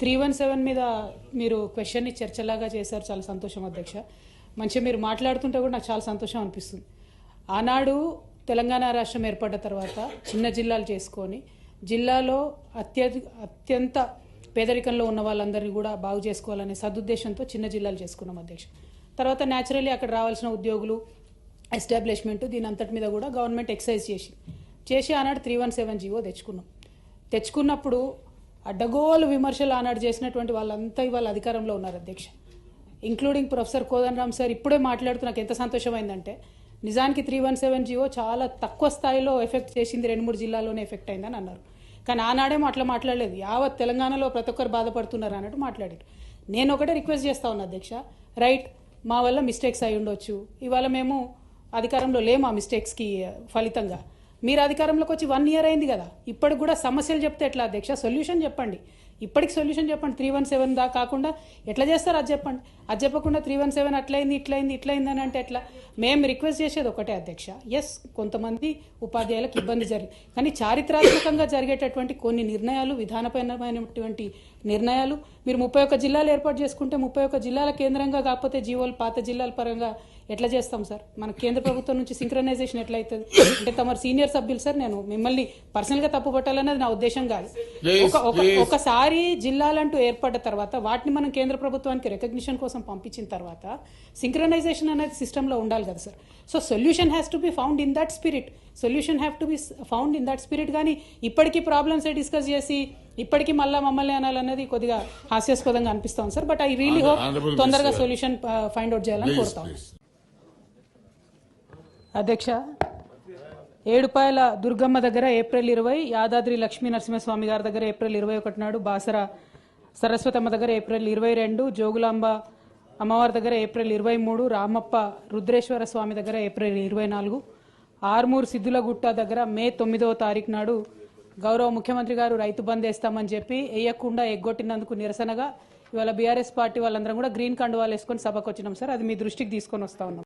Three one seven మీద మీరు క్వశ్చన్ని చర్చలాగా చేశారు. చాలా సంతోషం అధ్యక్ష. మంచిగా మీరు మాట్లాడుతుంటే కూడా నాకు చాలా సంతోషం అనిపిస్తుంది. ఆనాడు తెలంగాణ రాష్ట్రం ఏర్పడ్డ తర్వాత చిన్న జిల్లాలు చేసుకొని జిల్లాలో అత్యధి అత్యంత పేదరికంలో ఉన్న వాళ్ళందరినీ కూడా బాగు చేసుకోవాలనే సదుద్దేశంతో చిన్న జిల్లాలు చేసుకున్నాం అధ్యక్ష. తర్వాత న్యాచురల్లీ అక్కడ రావాల్సిన ఉద్యోగులు ఎస్టాబ్లిష్మెంట్ దీని అంతటి మీద కూడా గవర్నమెంట్ ఎక్సైజ్ చేసి చేసి ఆనాడు త్రీ వన్ సెవెన్ జీవో తెచ్చుకున్నాం. తెచ్చుకున్నప్పుడు అడ్డగోలు విమర్శలు ఆనాడు చేసినటువంటి వాళ్ళంతా ఇవాళ అధికారంలో ఉన్నారు అధ్యక్ష. ఇంక్లూడింగ్ ప్రొఫెసర్ కోదండరామ్ సార్ ఇప్పుడే మాట్లాడుతూ నాకు ఎంత సంతోషమైందంటే నిజానికి త్రీ వన్ సెవెన్ జీవో చాలా తక్కువ స్థాయిలో ఎఫెక్ట్ చేసింది రెండు మూడు జిల్లాల్లోనే ఎఫెక్ట్ అయిందని అన్నారు. కానీ ఆనాడే అట్లా మాట్లాడలేదు. యావత్ తెలంగాణలో ప్రతి ఒక్కరు బాధపడుతున్నారు అన్నట్టు మాట్లాడారు. నేను ఒకటే రిక్వెస్ట్ చేస్తా ఉన్నా అధ్యక్ష. రైట్ మా వల్ల మిస్టేక్స్ అయి ఉండొచ్చు. ఇవాళ మేము అధికారంలో లేము ఆ మిస్టేక్స్కి ఫలితంగా. మీరు అధికారంలోకి వచ్చి వన్ ఇయర్ అయింది కదా. ఇప్పటికి కూడా సమస్యలు చెప్తే ఎట్లా అధ్యక్ష? సొల్యూషన్ చెప్పండి. ఇప్పటికి సొల్యూషన్ చెప్పండి. త్రీ వన్ సెవెన్ దా కాకుండా ఎట్లా చేస్తారు అది చెప్పండి. అది చెప్పకుండా త్రీ వన్ సెవెన్ అట్లయింది ఇట్లయింది ఇట్లయింది అని అంటే ఎట్లా? మేము రిక్వెస్ట్ చేసేది ఒకటే అధ్యక్ష. ఎస్ కొంతమంది ఉపాధ్యాయులకు ఇబ్బంది జరిగింది కానీ చారిత్రాత్మకంగా జరిగేటటువంటి కొన్ని నిర్ణయాలు విధానపరమైనటువంటి నిర్ణయాలు మీరు ముప్పై ఒక్క జిల్లాలు ఏర్పాటు చేసుకుంటే ముప్పై ఒక్క జిల్లాల కేంద్రంగా కాకపోతే జీవోలు పాత జిల్లాల పరంగా ఎట్లా చేస్తాం సార్? మన కేంద్ర ప్రభుత్వం నుంచి సింక్రనైజేషన్ ఎట్లా అవుతుంది? అంటే తమరు సీనియర్ సభ్యులు సార్ నేను మిమ్మల్ని పర్సనల్గా తప్పు పట్టాలన్నది నా ఉద్దేశం కాదు. ఒక ఒకసారి జిల్లాలంటూ ఏర్పడ్డ తర్వాత వాటిని మనం కేంద్ర ప్రభుత్వానికి రికగ్నిషన్ కోసం పంపించిన తర్వాత సింక్రనైజేషన్ అనేది సిస్టంలో ఉండాలి కదా sir. So solution has to be found in that spirit. Solution have to be found in that spirit. కానీ ఇప్పటికీ ప్రాబ్లమ్స్ డిస్కస్ చేసి ఇప్పటికీ మళ్ళా మమ్మల్ని అనాలన్నది కొద్దిగా హాస్యాస్పదంగా అనిపిస్తాం sir. But I really hope తొందరగా. సొల్యూషన్ ఫైండ్ అవుట్ చేయాలని కోరుతాం అధ్యక్ష ఏడుపాయల దుర్గమ్మ దగ్గర ఏప్రిల్ ఇరవై యాదాద్రి లక్ష్మీ నరసింహస్వామి గారి దగ్గర ఏప్రిల్ ఇరవై ఒకటి నాడు బాసర సరస్వతమ్మ దగ్గర ఏప్రిల్ ఇరవై రెండు జోగులాంబ అమ్మవారి దగ్గర ఏప్రిల్ ఇరవై మూడు రామప్ప రుద్రేశ్వర స్వామి దగ్గర ఏప్రిల్ ఇరవై నాలుగు ఆర్మూర్ సిద్ధులగుట్ట దగ్గర మే తొమ్మిదవ తారీఖు నాడు గౌరవ ముఖ్యమంత్రి గారు రైతు బంద్ వేస్తామని చెప్పి వేయకుండా ఎగ్గొట్టినందుకు నిరసనగా ఇవాళ బీఆర్ఎస్ పార్టీ వాళ్ళందరం కూడా గ్రీన్ కండువాలు వేసుకొని సభకు వచ్చినాం సార్. అది మీ దృష్టికి తీసుకొని వస్తా ఉన్నాం.